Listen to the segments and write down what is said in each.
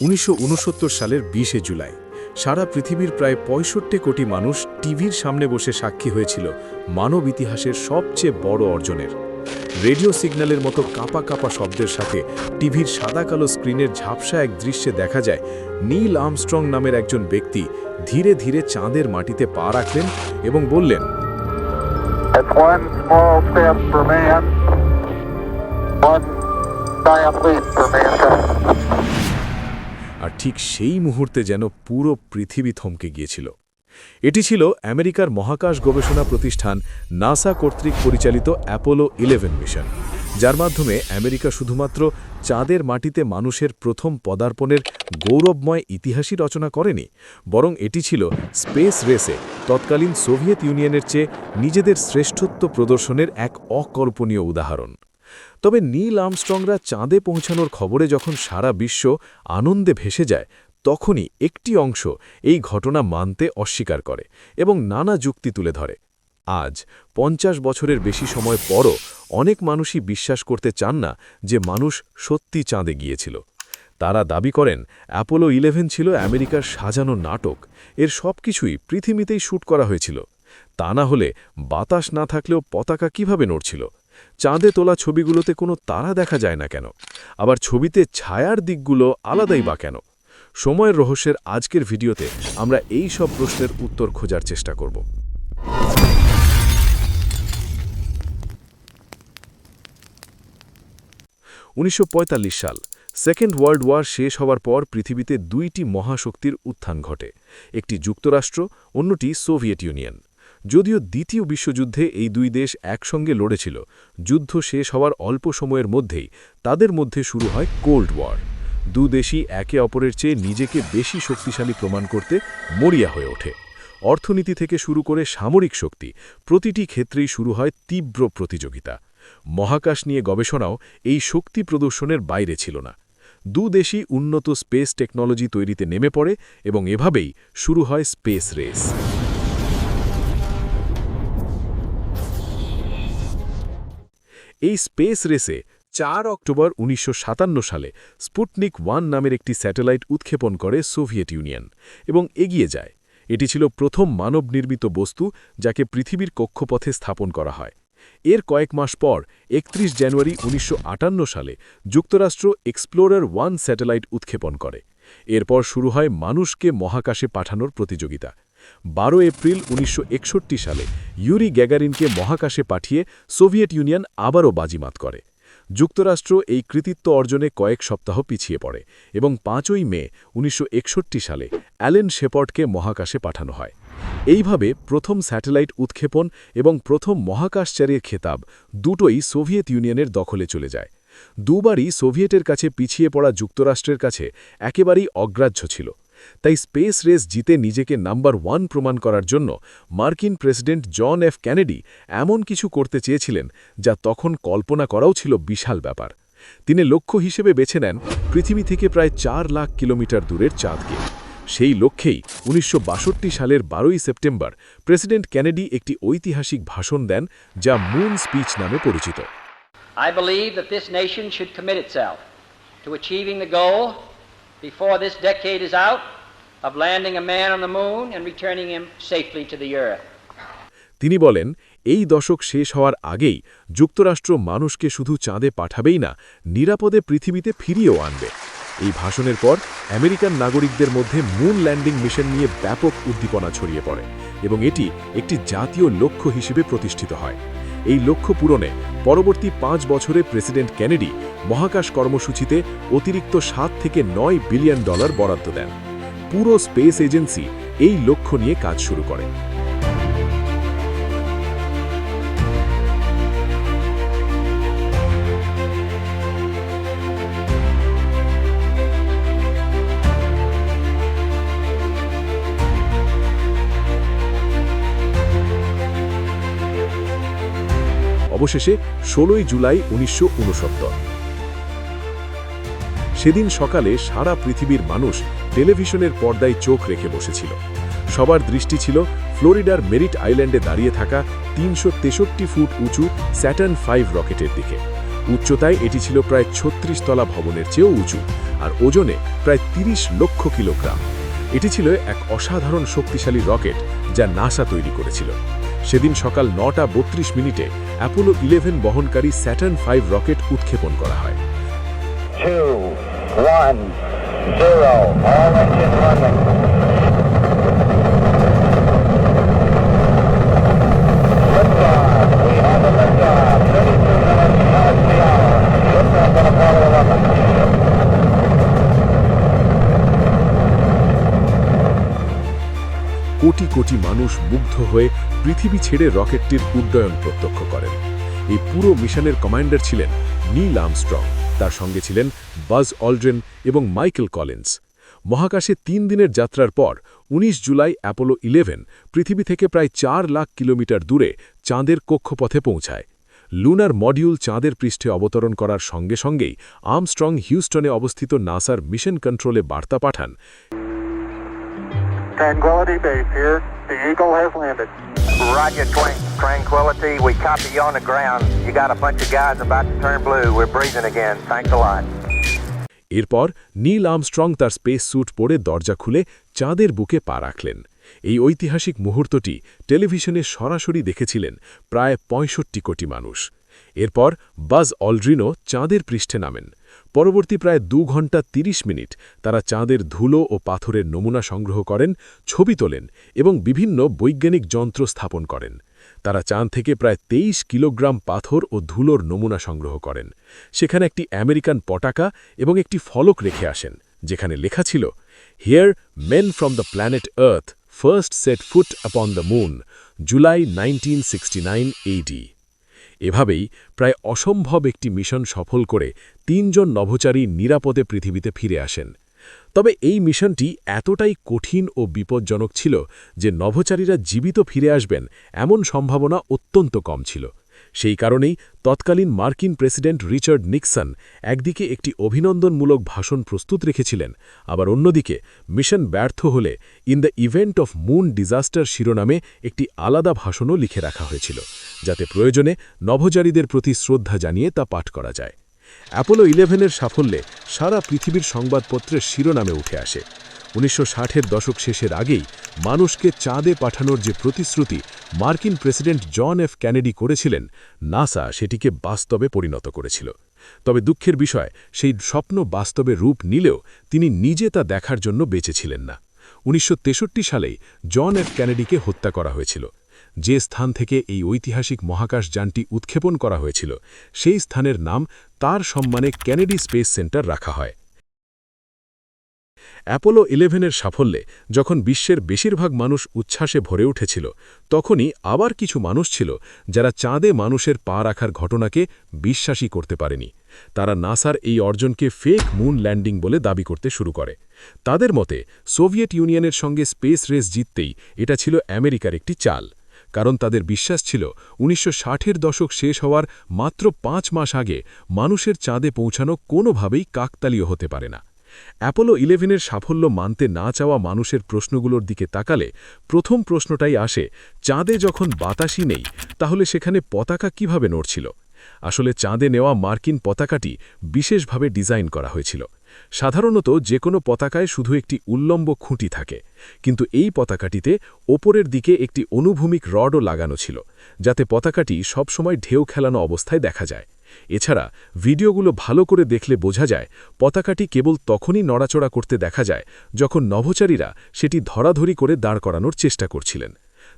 উনিশশো উনসত্তর সালের বিশে জুলাই সারা পৃথিবীর প্রায় পঁয়ষট্টি কোটি মানুষ টিভির সামনে বসে সাক্ষী হয়েছিল মানব ইতিহাসের সবচেয়ে বড় অর্জনের। রেডিও সিগন্যালের মতো কাঁপা কাঁপা শব্দের সাথে টিভির সাদা কালো স্ক্রিনের ঝাপসা এক দৃশ্যে দেখা যায় নীল আমস্ট্রং নামের একজন ব্যক্তি ধীরে ধীরে চাঁদের মাটিতে পা রাখলেন এবং বললেন man, আর ঠিক সেই মুহূর্তে যেন পুরো পৃথিবী থমকে গিয়েছিল। এটি ছিল আমেরিকার মহাকাশ গবেষণা প্রতিষ্ঠান নাসা কর্তৃক পরিচালিত অ্যাপোলো ইলেভেন মিশন, যার মাধ্যমে আমেরিকা শুধুমাত্র চাঁদের মাটিতে মানুষের প্রথম পদার্পণের গৌরবময় ইতিহাসই রচনা করেনি, বরং এটি ছিল স্পেস রেসে তৎকালীন সোভিয়েত ইউনিয়নের চেয়ে নিজেদের শ্রেষ্ঠত্ব প্রদর্শনের এক অকল্পনীয় উদাহরণ। তবে নীল আমস্ট্রংরা চাঁদে পৌঁছানোর খবরে যখন সারা বিশ্ব আনন্দে ভেসে যায়, তখনই একটি অংশ এই ঘটনা মানতে অস্বীকার করে এবং নানা যুক্তি তুলে ধরে। আজ, পঞ্চাশ বছরের বেশি সময় পরও অনেক মানুষই বিশ্বাস করতে চান না যে মানুষ সত্যি চাঁদে গিয়েছিল। তারা দাবি করেন, অ্যাপোলো ইলেভেন ছিল আমেরিকার সাজানো নাটক। এর সব কিছুই পৃথিবীতেই শ্যুট করা হয়েছিল। তা না হলে বাতাস না থাকলেও পতাকা কীভাবে নড়ছিল? চাঁদে তোলা ছবিগুলোতে কোনো তারা দেখা যায় না কেন? আবার ছবিতে ছায়ার দিকগুলো আলাদাই বা কেন? সময়ের রহস্যের আজকের ভিডিওতে আমরা এই সব প্রশ্নের উত্তর খোঁজার চেষ্টা করব। উনিশশো পঁয়তাল্লিশ সাল, সেকেন্ড ওয়ার্ল্ড ওয়ার শেষ হওয়ার পর পৃথিবীতে দুইটি মহাশক্তির উত্থান ঘটে। একটি যুক্তরাষ্ট্র, অন্যটি সোভিয়েত ইউনিয়ন। যদিও দ্বিতীয় বিশ্বযুদ্ধে এই দুই দেশ একসঙ্গে লড়েছিল, যুদ্ধ শেষ হওয়ার অল্প সময়ের মধ্যেই তাদের মধ্যে শুরু হয় কোল্ড ওয়ার। দু দেশই একে অপরের চেয়ে নিজেকে বেশি শক্তিশালী প্রমাণ করতে মরিয়া হয়ে ওঠে। অর্থনীতি থেকে শুরু করে সামরিক শক্তি প্রতিটি ক্ষেত্রেই শুরু হয় তীব্র প্রতিযোগিতা। মহাকাশ নিয়ে গবেষণাও এই শক্তি প্রদর্শনের বাইরে ছিল না। দু দেশই উন্নত স্পেস টেকনোলজি তৈরিতে নেমে পড়ে এবং এভাবেই শুরু হয় স্পেস রেস। এই স্পেস রেসে চার অক্টোবর উনিশশো সাতান্ন সালে স্পুটনিক ওয়ান নামের একটি স্যাটেলাইট উৎক্ষেপণ করে সোভিয়েত ইউনিয়ন এবং এগিয়ে যায়। এটি ছিল প্রথম মানব নির্মিত বস্তু যাকে পৃথিবীর কক্ষপথে স্থাপন করা হয়। এর কয়েক মাস পর, একত্রিশ জানুয়ারি উনিশশো আটান্ন সালে যুক্তরাষ্ট্র এক্সপ্লোরার ওয়ান স্যাটেলাইট উৎক্ষেপণ করে। এরপর শুরু হয় মানুষকে মহাকাশে পাঠানোর প্রতিযোগিতা। বারো এপ্রিল উনিশশো একষট্টি সালে ইউরি গ্যাগারিনকে মহাকাশে পাঠিয়ে সোভিয়েত ইউনিয়ন আবারও বাজিমাত করে। যুক্তরাষ্ট্র এই কৃতিত্ব অর্জনে কয়েক সপ্তাহ পিছিয়ে পড়ে এবং পাঁচই মে উনিশশো একষট্টি সালে অ্যালেন শেপর্ডকে মহাকাশে পাঠানো হয়। এইভাবে প্রথম স্যাটেলাইট উৎক্ষেপণ এবং প্রথম মহাকাশচারীর খেতাব দুটোই সোভিয়েত ইউনিয়নের দখলে চলে যায়। দুবারই সোভিয়েটের কাছে পিছিয়ে পড়া যুক্তরাষ্ট্রের কাছে একেবারেই অগ্রাহ্য ছিল। তাই স্পেস রেস জিতে নিজেকে নাম্বার ওয়ান প্রমাণ করার জন্য মার্কিন প্রেসিডেন্ট জন এফ ক্যানেডি এমন কিছু করতে চেয়েছিলেন যা তখন কল্পনা করাও ছিল বিশাল ব্যাপার। তিনি লক্ষ্য হিসেবে বেছে নেন পৃথিবী থেকে প্রায় চার লাখ কিলোমিটার দূরের চাঁদকে। সেই লক্ষ্যেই উনিশশো বাষট্টি সালের বারোই সেপ্টেম্বর প্রেসিডেন্ট ক্যানেডি একটি ঐতিহাসিক ভাষণ দেন যা মুন স্পিচ নামে পরিচিত। I believe that this nation should commit itself to achieving the goal before this decade is out of landing a man on the moon and returning him safely to the earth. তিনি বলেন, এই দশক শেষ হওয়ার আগেই যুক্তরাষ্ট্র মানুষকে শুধু চাঁদে পাঠাবেই না, নিরাপদে পৃথিবীতে ফিরিয়েও আনবে এই ভাষণের পর আমেরিকান নাগরিকদের মধ্যে মুন ল্যান্ডিং মিশন নিয়ে ব্যাপক উদ্দীপনা ছড়িয়ে পড়ে এবং এটি একটি জাতীয় লক্ষ্য হিসেবে প্রতিষ্ঠিত হয় এই লক্ষ্য পূরণে পরবর্তী পাঁচ বছরে প্রেসিডেন্ট কেনেডি মহাকাশ কর্মসূচিতে অতিরিক্ত সাত থেকে নয় বিলিয়ন ডলার বরাদ্দ দেন। পুরো স্পেস এজেন্সি এই লক্ষ্য নিয়ে কাজ শুরু করে। অবশেষে ষোলোই জুলাই উনিশশো উনসত্তর। সেদিন সকালে সারা পৃথিবীর মানুষ টেলিভিশনের পর্দায় চোখ রেখে বসেছিল। সবার দৃষ্টি ছিল ফ্লোরিডার মেরিট আইল্যান্ডে দাঁড়িয়ে থাকা তিনশো তেষট্টি ফুট উঁচু স্যাটার্ন ফাইভ রকেটের দিকে। উচ্চতায় এটি ছিল প্রায় ছত্রিশ তলা ভবনের চেয়েও উঁচু আর ওজনে প্রায় ৩০ লক্ষ কিলোগ্রাম। এটি ছিল এক অসাধারণ শক্তিশালী রকেট যা নাসা তৈরি করেছিল। সেদিন সকাল নটা বত্রিশ মিনিটে অ্যাপোলো ইলেভেন বহনকারী স্যাটার্ন ফাইভ রকেট উৎক্ষেপণ করা হয়। কোটি কোটি মানুষ মুগ্ধ হয়ে পৃথিবী ছেড়ে রকেটটির উড্ডয়ন প্রত্যক্ষ করেন। এই পুরো মিশনের কমান্ডার ছিলেন নীল আমস্ট্রং তার সঙ্গে ছিলেন বাজ অলড্রেন এবং মাইকেল কলিন্স। মহাকাশে তিন দিনের যাত্রার পর ১৯ জুলাই অ্যাপোলো ইলেভেন পৃথিবী থেকে প্রায় চার লাখ কিলোমিটার দূরে চাঁদের কক্ষপথে পৌঁছায়। লুনার মডিউল চাঁদের পৃষ্ঠে অবতরণ করার সঙ্গে সঙ্গেই আর্মস্ট্রং হিউস্টনে অবস্থিত নাসার মিশন কন্ট্রোলে বার্তা পাঠান। Roger, Tranquility. We copy you on the ground. You got a bunch of guys about to turn blue. We're breathing again. Thanks a lot. এরপর নীল আর্মস্ট্রং তার স্পেস স্যুট পরে দরজা খুলে চাঁদের বুকে পা রাখলেন এই ঐতিহাসিক মুহূর্তটি টেলিভিশনে সরাসরি দেখেছিলেন প্রায় পঁয়ষট্টি কোটি মানুষ এরপর বাজ অলড্রিনো চাঁদের পৃষ্ঠে নামেন পরবর্তী প্রায় দু ঘণ্টা ৩০ মিনিট তারা চাঁদের ধুলো ও পাথরের নমুনা সংগ্রহ করেন, ছবি তোলেন এবং বিভিন্ন বৈজ্ঞানিক যন্ত্র স্থাপন করেন। তারা চাঁদ থেকে প্রায় ২৩ কিলোগ্রাম পাথর ও ধুলোর নমুনা সংগ্রহ করেন। সেখানে একটি আমেরিকান পটাকা এবং একটি ফলক রেখে আসেন, যেখানে লেখা ছিল here men from the planet earth first set foot upon the moon July nineteen eighty এভাবেই প্রায় অসম্ভব একটি মিশন সফল করে তিনজন নভোচারী নিরাপদে পৃথিবীতে ফিরে আসেন। তবে এই মিশনটি এতটাই কঠিন ও বিপজ্জনক ছিল যে নভোচারীরা জীবিত ফিরে আসবেন এমন সম্ভাবনা অত্যন্ত কম ছিল। সেই কারণেই তৎকালীন মার্কিন প্রেসিডেন্ট রিচার্ড নিক্সন একদিকে একটি অভিনন্দনমূলক ভাষণ প্রস্তুত রেখেছিলেন, আবার অন্যদিকে মিশন ব্যর্থ হলে in the event of moon disaster শিরোনামে একটি আলাদা ভাষণও লিখে রাখা হয়েছিল, যাতে প্রয়োজনে নভোচারীদের প্রতি শ্রদ্ধা জানিয়ে তা পাঠ করা যায়। অ্যাপোলো ইলেভেনের সাফল্যে সারা পৃথিবীর সংবাদপত্রের শিরোনামে উঠে আসে। উনিশশো ষাটের দশক শেষের আগেই মানুষকে চাঁদে পাঠানোর যে প্রতিশ্রুতি মার্কিন প্রেসিডেন্ট জন এফ ক্যানেডি করেছিলেন, নাসা সেটিকে বাস্তবে পরিণত করেছিল। তবে দুঃখের বিষয়, সেই স্বপ্ন বাস্তবে রূপ নিলেও তিনি নিজে তা দেখার জন্য বেঁচেছিলেন না। উনিশশো তেষট্টি সালেই জন এফ ক্যানেডিকে হত্যা করা হয়েছিল। যে স্থান থেকে এই ঐতিহাসিক মহাকাশ যানটি উৎক্ষেপণ করা হয়েছিল, সেই স্থানের নাম তার সম্মানে ক্যানেডি স্পেস সেন্টার রাখা হয়। অ্যাপোলো ইলেভেনের সাফল্যে যখন বিশ্বের বেশিরভাগ মানুষ উচ্ছ্বাসে ভরে উঠেছিল, তখনই আবার কিছু মানুষ ছিল যারা চাঁদে মানুষের পা রাখার ঘটনাকে বিশ্বাসই করতে পারেনি। তারা নাসার এই অর্জনকে ফেক মুন ল্যান্ডিং বলে দাবি করতে শুরু করে। তাদের মতে, সোভিয়েত ইউনিয়নের সঙ্গে স্পেস রেস জিততেই এটা ছিল আমেরিকার একটি চাল। কারণ তাদের বিশ্বাস ছিল, উনিশশো ষাটের দশক শেষ হওয়ার মাত্র পাঁচ মাস আগে মানুষের চাঁদে পৌঁছানো কোনোভাবেই কাকতালীয় হতে পারে না। অ্যাপোলো ইলেভেনের সাফল্য মানতে না চাওয়া মানুষের প্রশ্নগুলোর দিকে তাকালে প্রথম প্রশ্নটাই আসে, চাঁদে যখন বাতাসই নেই, তাহলে সেখানে পতাকা কীভাবে নড়ছিল? আসলে চাঁদে নেওয়া মার্কিন পতাকাটি বিশেষভাবে ডিজাইন করা হয়েছিল। সাধারণত যে কোনো পতাকায় শুধু একটি উল্লম্ব খুঁটি থাকে, কিন্তু এই পতাকাটিতে ওপরের দিকে একটি অনুভূমিক রডও লাগানো ছিল, যাতে পতাকাটি সবসময় ঢেউ খেলানো অবস্থায় দেখা যায়। এছাড়া ভিডিওগুলো ভালো করে দেখলে বোঝা যায়, পতাকাটি কেবল তখনই নড়াচড়া করতে দেখা যায় যখন নভোচারীরা সেটি ধরাধরি করে দাঁড় করানোর চেষ্টা করছিলেন।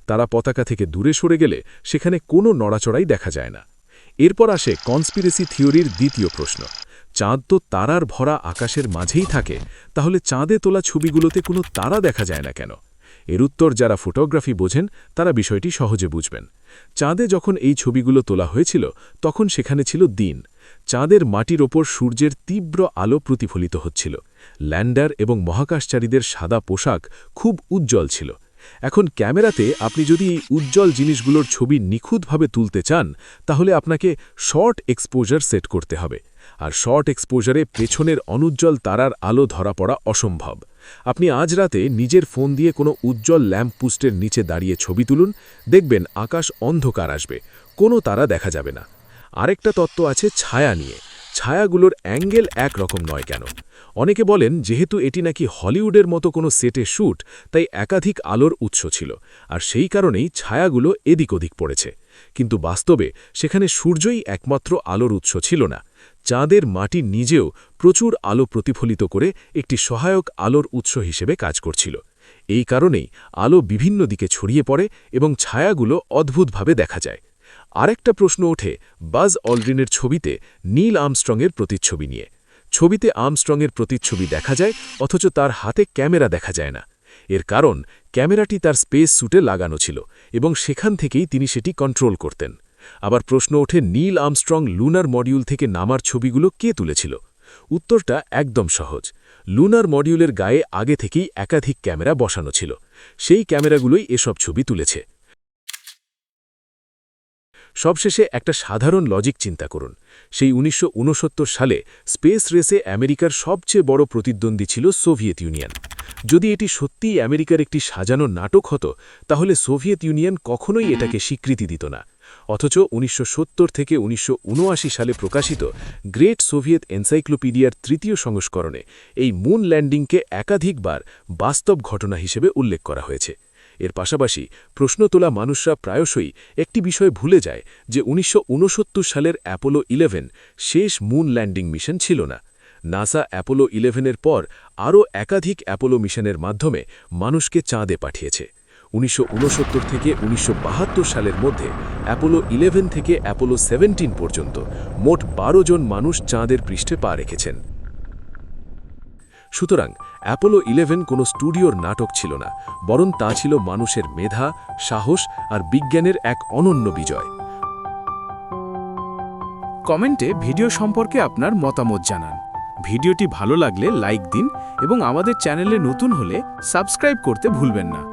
তারা পতাকা থেকে দূরে সরে গেলে সেখানে কোনো নড়াচড়াই দেখা যায় না। এরপর আসে কনস্পিরেসি থিওরির দ্বিতীয় প্রশ্ন। চাঁদ তো তারার ভরা আকাশের মাঝেই থাকে, তাহলে চাঁদে তোলা ছবিগুলোতে কোনো তারা দেখা যায় না কেন? এর উত্তর যারা ফটোগ্রাফি বোঝেন, তারা বিষয়টি সহজে বুঝবেন। চাঁদে যখন এই ছবিগুলো তোলা হয়েছিল, তখন সেখানে ছিল দিন। চাঁদের মাটির ওপর সূর্যের তীব্র আলো প্রতিফলিত হচ্ছিল। ল্যান্ডার এবং মহাকাশচারীদের সাদা পোশাক খুব উজ্জ্বল ছিল। এখন ক্যামেরাতে আপনি যদি এই উজ্জ্বল জিনিসগুলোর ছবি নিখুঁতভাবে তুলতে চান, তাহলে আপনাকে শর্ট এক্সপোজার সেট করতে হবে। আর শর্ট এক্সপোজারে পেছনের অনুজ্জ্বল তারার আলো ধরা পড়া অসম্ভব। আপনি আজ রাতে নিজের ফোন দিয়ে কোনো উজ্জ্বল ল্যাম্প পুস্টের নিচে দাঁড়িয়ে ছবি তুলুন, দেখবেন আকাশ অন্ধকার আসবে, কোনো তারা দেখা যাবে না। আরেকটা তত্ত্ব আছে ছায়া নিয়ে। ছায়াগুলোর অ্যাঙ্গেল একরকম নয় কেন? অনেকে বলেন, যেহেতু এটি নাকি হলিউডের মতো কোনো সেটে শ্যুট তাই একাধিক আলোর উৎস ছিল, আর সেই কারণেই ছায়াগুলো এদিক ওদিক পড়েছে। কিন্তু বাস্তবে সেখানে সূর্যই একমাত্র আলোর উৎস ছিল না। চাঁদের মাটি নিজেও প্রচুর আলো প্রতিফলিত করে একটি সহায়ক আলোর উৎস হিসেবে কাজ করছিল। এই কারণেই আলো বিভিন্ন দিকে ছড়িয়ে পড়ে এবং ছায়াগুলো অদ্ভুতভাবে দেখা যায়। আরেকটা প্রশ্ন ওঠে বাজ অলড্রিনের ছবিতে নীল আর্মস্ট্রংয়ের প্রতিচ্ছবি নিয়ে। ছবিতে আর্মস্ট্রংয়ের প্রতিচ্ছবি দেখা যায়, অথচ তার হাতে ক্যামেরা দেখা যায় না। এর কারণ, ক্যামেরাটি তার স্পেস স্যুটে লাগানো ছিল এবং সেখান থেকেই তিনি সেটি কন্ট্রোল করতেন। আবার প্রশ্ন ওঠে নীল আর্মস্ট্রং লুনার মডিউল থেকে নামার ছবিগুলো কে তুলেছিল? উত্তরটা একদম সহজ। লুনার মডিউলের গায়ে আগে থেকেই একাধিক ক্যামেরা বসানো ছিল। সেই ক্যামেরাগুলোই এসব ছবি তুলেছে। সবশেষে একটা সাধারণ লজিক চিন্তা করুন। সেই উনিশশো উনসত্তর সালে স্পেস রেসে আমেরিকার সবচেয়ে বড় প্রতিদ্বন্দ্বী ছিল সোভিয়েত ইউনিয়ন। যদি এটি সত্যিই আমেরিকার একটি সাজানো নাটক হতো, তাহলে সোভিয়েত ইউনিয়ন কখনোই এটাকে স্বীকৃতি দিত না। অথচ উনিশশো সত্তর থেকে উনিশশো উনআশি সালে প্রকাশিত গ্রেট সোভিয়েত এনসাইক্লোপিডিয়ার তৃতীয় সংস্করণে এই মুন ল্যান্ডিংকে একাধিকবার বাস্তব ঘটনা হিসেবে উল্লেখ করা হয়েছে। এর পাশাপাশি প্রশ্ন তোলা মানুষরা প্রায়শই একটি বিষয় ভুলে যায় যে উনিশশো ঊনসত্তর সালের অ্যাপোলো ইলেভেন শেষ মুন ল্যান্ডিং মিশন ছিল না। নাসা অ্যাপোলো ইলেভেনের পর আরও একাধিক অ্যাপোলো মিশনের মাধ্যমে মানুষকে চাঁদে পাঠিয়েছে। উনিশশো উনসত্তর থেকে উনিশশো বাহাত্তর সালের মধ্যে অ্যাপোলো ইলেভেন থেকে অ্যাপোলো সেভেন্টিন পর্যন্ত মোট বারো জন মানুষ চাঁদের পৃষ্ঠে পা রেখেছেন। সুতরাং অ্যাপোলো ইলেভেন কোনো স্টুডিওর নাটক ছিল না, বরং তা ছিল মানুষের মেধা, সাহস আর বিজ্ঞানের এক অনন্য বিজয়। কমেন্টে ভিডিও সম্পর্কে আপনার মতামত জানান। ভিডিওটি ভালো লাগলে লাইক দিন এবং আমাদের চ্যানেলে নতুন হলে সাবস্ক্রাইব করতে ভুলবেন না।